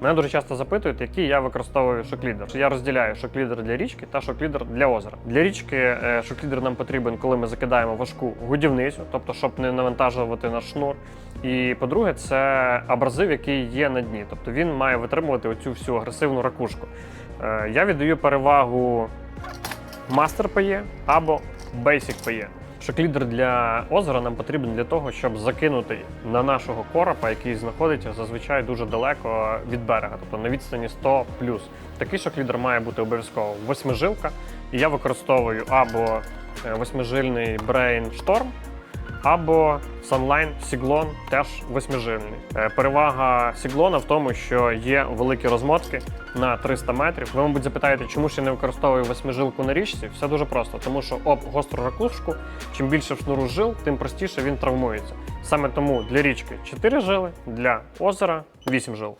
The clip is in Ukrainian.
Мене дуже часто запитують, який я використовую шоклідер. Я розділяю шоклідер для річки та шоклідер для озера. Для річки е, шоклідер нам потрібен, коли ми закидаємо важку годівницю, тобто щоб не навантажувати наш шнур. І по-друге, це абразив, який є на дні, тобто він має витримувати оцю всю агресивну ракушку. Е, Я віддаю перевагу Master PE або Basic PE. Шоклідер для озера нам потрібен для того, щоб закинути на нашого коропа, який знаходиться зазвичай дуже далеко від берега, тобто на відстані 100 Такий шоклідер має бути обов'язково восьмижилка. І я використовую або е, восьмижильний Brain Storm, або Sunline Сіглон теж восьмижильний. Е, Перевага Сіглона в тому, що є великі розмотки на 300 метрів. Ви, мабуть, запитаєте, чому ж я не використовую восьмижилку на річці? Все дуже просто, тому що об гостру ракушку, чим більше в шнуру жил, тим простіше він травмується. Саме тому для річки 4 жили, для озера 8 жил.